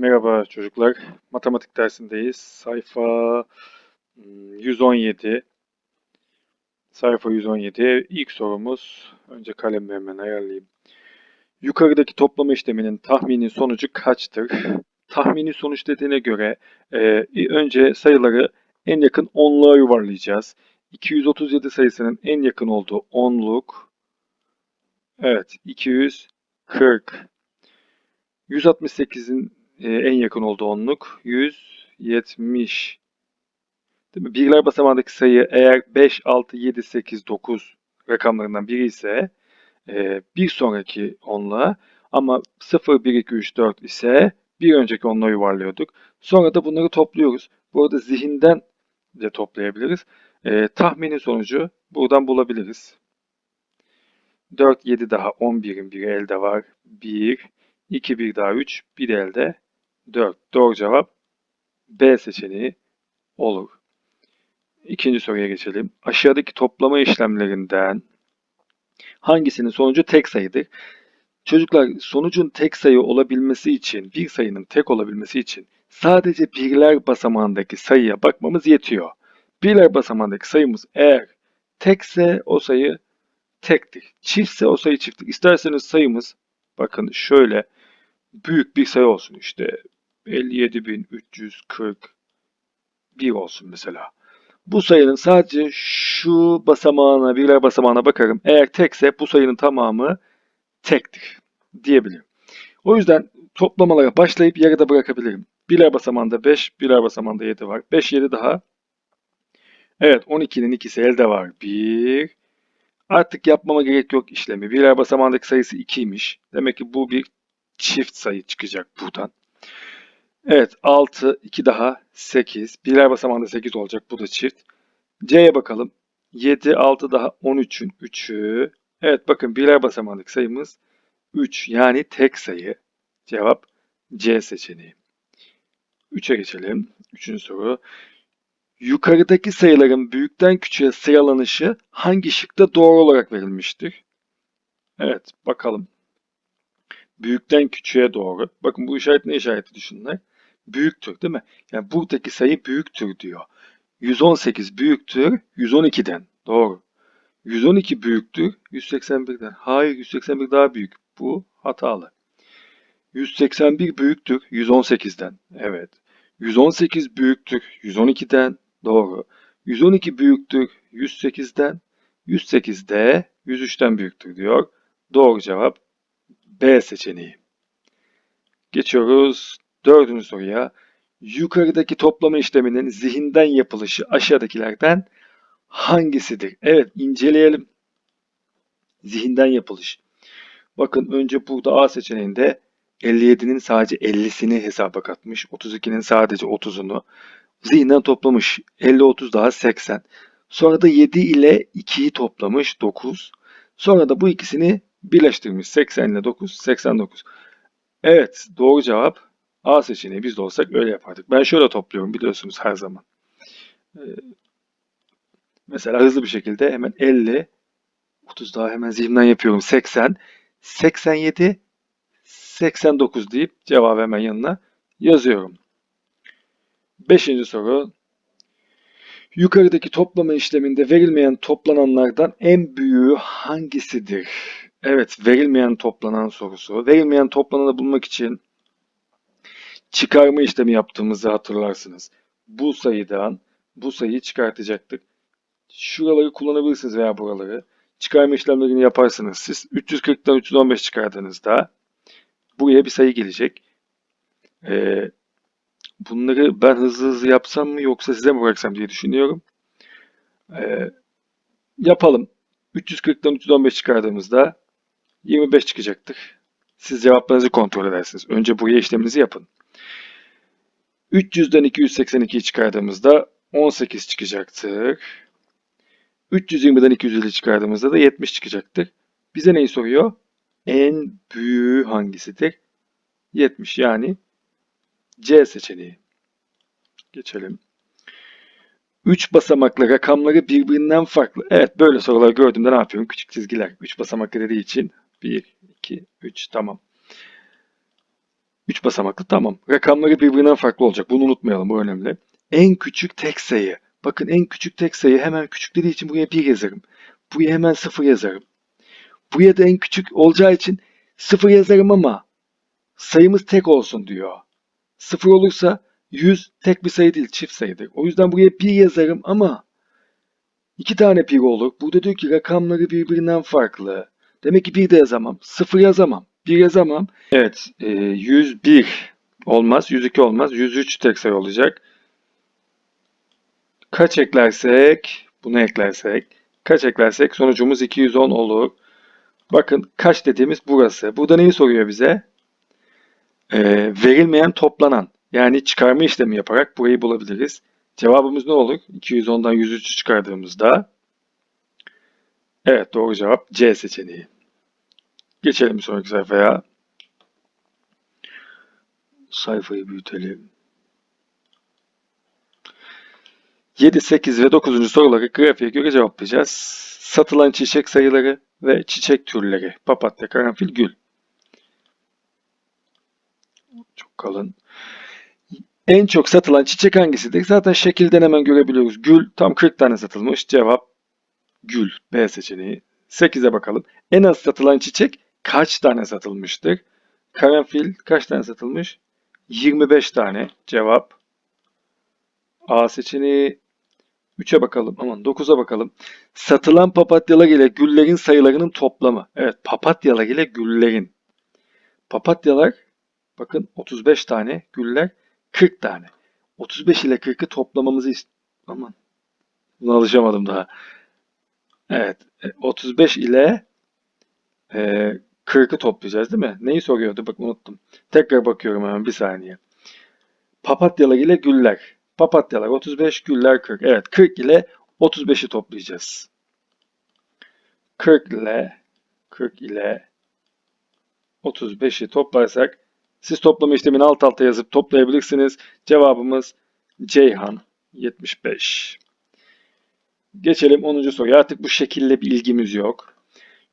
merhaba çocuklar. Matematik dersindeyiz. Sayfa hmm, 117. Sayfa 117. İlk sorumuz. Önce kalemimi hemen ayarlayayım. Yukarıdaki toplama işleminin tahmini sonucu kaçtır? Tahmini sonuç dediğine göre e, önce sayıları en yakın onluğa yuvarlayacağız. 237 sayısının en yakın olduğu onluk. Evet, 240. 168'in e, en yakın olduğu onluk 170. Değil mi? Birler basamağındaki sayı eğer 5, 6, 7, 8, 9 rakamlarından biri ise e, bir sonraki onluğa ama 0, 1, 2, 3, 4 ise bir önceki onluğa yuvarlıyorduk. Sonra da bunları topluyoruz. Bu arada zihinden de toplayabiliriz. E, tahminin sonucu buradan bulabiliriz. 4, 7 daha 11'in biri elde var. 1, 2, 1 daha 3, 1 elde 4. Doğru cevap B seçeneği olur. İkinci soruya geçelim. Aşağıdaki toplama işlemlerinden hangisinin sonucu tek sayıdır? Çocuklar sonucun tek sayı olabilmesi için, bir sayının tek olabilmesi için sadece birler basamağındaki sayıya bakmamız yetiyor. Birler basamağındaki sayımız eğer tekse o sayı tektir. Çiftse o sayı çifttir. İsterseniz sayımız bakın şöyle büyük bir sayı olsun işte 57.341 olsun mesela. Bu sayının sadece şu basamağına, birler basamağına bakarım. Eğer tekse bu sayının tamamı tektir diyebilirim. O yüzden toplamalara başlayıp yarıda bırakabilirim. Birler basamağında 5, birler basamağında 7 var. 5, 7 daha. Evet 12'nin ikisi elde var. 1. Artık yapmama gerek yok işlemi. Birler basamağındaki sayısı 2'ymiş. Demek ki bu bir çift sayı çıkacak buradan. Evet 6, 2 daha 8. Birler basamağında 8 olacak. Bu da çift. C'ye bakalım. 7, 6 daha 13'ün 3'ü. Evet bakın birler basamağındaki sayımız 3. Yani tek sayı. Cevap C seçeneği. 3'e geçelim. Üçüncü soru. Yukarıdaki sayıların büyükten küçüğe sıralanışı hangi şıkta doğru olarak verilmiştir? Evet bakalım büyükten küçüğe doğru. Bakın bu işaret ne işareti düşünler? Büyüktür değil mi? Yani buradaki sayı büyüktür diyor. 118 büyüktür 112'den. Doğru. 112 büyüktür 181'den. Hayır 181 daha büyük. Bu hatalı. 181 büyüktür 118'den. Evet. 118 büyüktür 112'den. Doğru. 112 büyüktür 108'den. 108 de 103'ten büyüktür diyor. Doğru cevap B seçeneği. Geçiyoruz dördüncü soruya. Yukarıdaki toplama işleminin zihinden yapılışı aşağıdakilerden hangisidir? Evet inceleyelim. Zihinden yapılış. Bakın önce burada A seçeneğinde 57'nin sadece 50'sini hesaba katmış. 32'nin sadece 30'unu. Zihinden toplamış. 50, 30 daha 80. Sonra da 7 ile 2'yi toplamış 9. Sonra da bu ikisini birleştirmiş. 80 ile 9, 89. Evet, doğru cevap A seçeneği. Biz de olsak öyle yapardık. Ben şöyle topluyorum biliyorsunuz her zaman. Ee, mesela hızlı bir şekilde hemen 50, 30 daha hemen zihnimden yapıyorum. 80, 87, 89 deyip cevabı hemen yanına yazıyorum. Beşinci soru. Yukarıdaki toplama işleminde verilmeyen toplananlardan en büyüğü hangisidir? Evet, verilmeyen toplanan sorusu. Verilmeyen toplananı bulmak için çıkarma işlemi yaptığımızı hatırlarsınız. Bu sayıdan bu sayıyı çıkartacaktık. Şuraları kullanabilirsiniz veya buraları. Çıkarma işlemlerini yaparsınız. Siz 340'dan 315 çıkardığınızda buraya bir sayı gelecek. Ee, bunları ben hızlı hızlı yapsam mı yoksa size mi bıraksam diye düşünüyorum. Ee, yapalım. 340'dan 315 çıkardığımızda 25 çıkacaktır. Siz cevaplarınızı kontrol edersiniz. Önce buraya işleminizi yapın. 300'den 282'yi çıkardığımızda 18 çıkacaktır. 320'den 250 çıkardığımızda da 70 çıkacaktır. Bize neyi soruyor? En büyüğü hangisidir? 70 yani C seçeneği. Geçelim. 3 basamaklı rakamları birbirinden farklı. Evet böyle sorular gördüğümde ne yapıyorum? Küçük çizgiler. 3 basamaklı dediği için 1, 2, 3 tamam. 3 basamaklı tamam. Rakamları birbirinden farklı olacak. Bunu unutmayalım. Bu önemli. En küçük tek sayı. Bakın en küçük tek sayı hemen küçük için buraya 1 yazarım. Buraya hemen 0 yazarım. Buraya da en küçük olacağı için 0 yazarım ama sayımız tek olsun diyor. 0 olursa 100 tek bir sayı değil çift sayıdır. O yüzden buraya 1 yazarım ama iki tane 1 olur. Burada diyor ki rakamları birbirinden farklı. Demek ki 1 de yazamam. 0 yazamam. 1 yazamam. Evet. E, 101 olmaz. 102 olmaz. 103 tek sayı olacak. Kaç eklersek, bunu eklersek, kaç eklersek sonucumuz 210 olur. Bakın kaç dediğimiz burası. Burada neyi soruyor bize? Ee, verilmeyen toplanan. Yani çıkarma işlemi yaparak burayı bulabiliriz. Cevabımız ne olur? 210'dan 103'ü çıkardığımızda Evet doğru cevap C seçeneği. Geçelim sonraki sayfaya. Sayfayı büyütelim. 7, 8 ve 9. soruları grafiğe göre cevaplayacağız. Satılan çiçek sayıları ve çiçek türleri. Papatya, karanfil, gül. Çok kalın. En çok satılan çiçek hangisidir? Zaten şekilden hemen görebiliyoruz. Gül tam 40 tane satılmış. Cevap gül. B seçeneği. 8'e bakalım. En az satılan çiçek kaç tane satılmıştır? Karanfil kaç tane satılmış? 25 tane. Cevap A seçeneği. 3'e bakalım. Aman 9'a bakalım. Satılan papatyalar ile güllerin sayılarının toplamı. Evet papatyalar ile güllerin. Papatyalar bakın 35 tane. Güller 40 tane. 35 ile 40'ı toplamamızı ist Aman. Buna alışamadım daha. Evet. 35 ile e, 40'ı toplayacağız değil mi? Neyi soruyordu? Bak unuttum. Tekrar bakıyorum hemen bir saniye. Papatyalar ile güller. Papatyalar 35, güller 40. Evet 40 ile 35'i toplayacağız. 40 ile 40 ile 35'i toplarsak siz toplama işlemini alt alta yazıp toplayabilirsiniz. Cevabımız Ceyhan 75. Geçelim 10. soruya. Artık bu şekilde bir ilgimiz yok.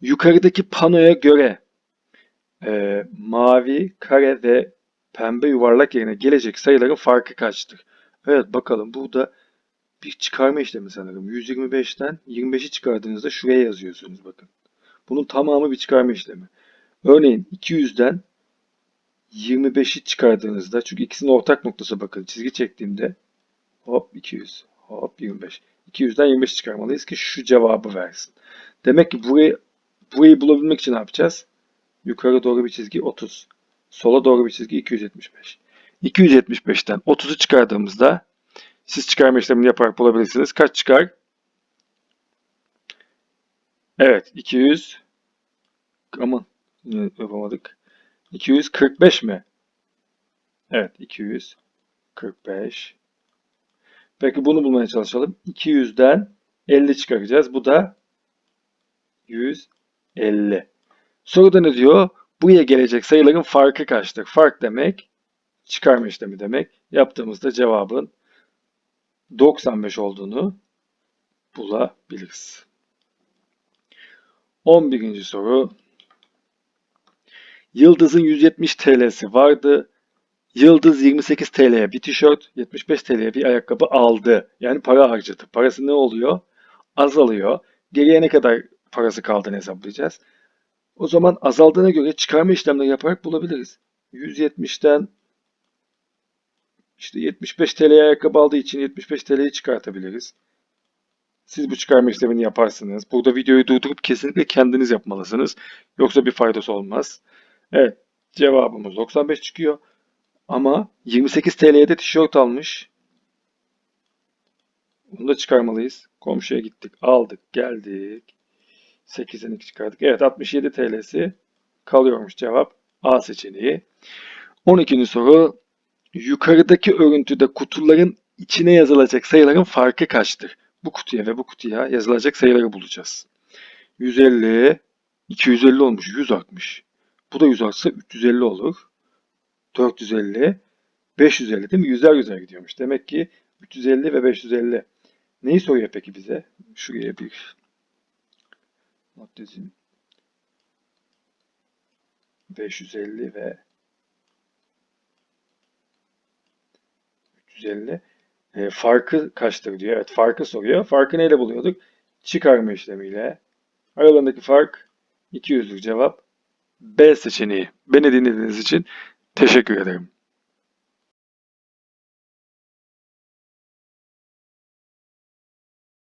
Yukarıdaki panoya göre e, mavi, kare ve pembe yuvarlak yerine gelecek sayıların farkı kaçtır? Evet bakalım burada bir çıkarma işlemi sanırım. 125'ten 25'i çıkardığınızda şuraya yazıyorsunuz bakın. Bunun tamamı bir çıkarma işlemi. Örneğin 200'den 25'i çıkardığınızda çünkü ikisinin ortak noktası bakın çizgi çektiğimde hop 200 hop 25. 200'den 25 çıkarmalıyız ki şu cevabı versin. Demek ki burayı, burayı bulabilmek için ne yapacağız? Yukarı doğru bir çizgi 30. Sola doğru bir çizgi 275. 275'ten 30'u çıkardığımızda siz çıkarma işlemini yaparak bulabilirsiniz. Kaç çıkar? Evet 200 aman yapamadık. 245 mi? Evet 245 Peki bunu bulmaya çalışalım. 200'den 50 çıkaracağız. Bu da 150. Soruda ne diyor? Buraya gelecek sayıların farkı kaçtır? Fark demek çıkarma işlemi demek. Yaptığımızda cevabın 95 olduğunu bulabiliriz. 11. soru. Yıldız'ın 170 TL'si vardı. Yıldız 28 TL'ye bir tişört, 75 TL'ye bir ayakkabı aldı. Yani para harcadı. Parası ne oluyor? Azalıyor. Geriye ne kadar parası kaldığını hesaplayacağız. O zaman azaldığına göre çıkarma işlemleri yaparak bulabiliriz. 170'ten işte 75 TL'ye ayakkabı aldığı için 75 TL'yi çıkartabiliriz. Siz bu çıkarma işlemini yaparsınız. Burada videoyu durdurup kesinlikle kendiniz yapmalısınız. Yoksa bir faydası olmaz. Evet cevabımız 95 çıkıyor. Ama 28 TL'ye de tişört almış. Bunu da çıkarmalıyız. Komşuya gittik, aldık, geldik. 8'den 2 çıkardık. Evet 67 TL'si kalıyormuş cevap. A seçeneği. 12. soru. Yukarıdaki örüntüde kutuların içine yazılacak sayıların farkı kaçtır? Bu kutuya ve bu kutuya yazılacak sayıları bulacağız. 150, 250 olmuş, 100 artmış. Bu da 100 artsa 350 olur. 450, 550 değil mi? Yüzler yüzer gidiyormuş. Demek ki 350 ve 550. Neyi soruyor peki bize? Şuraya bir magnezin 550 ve 350 e, farkı kaçtır diyor. Evet farkı soruyor. Farkı neyle buluyorduk? Çıkarma işlemiyle. Aralarındaki fark 200'lük cevap B seçeneği. Beni dinlediğiniz için teşekkür ederim.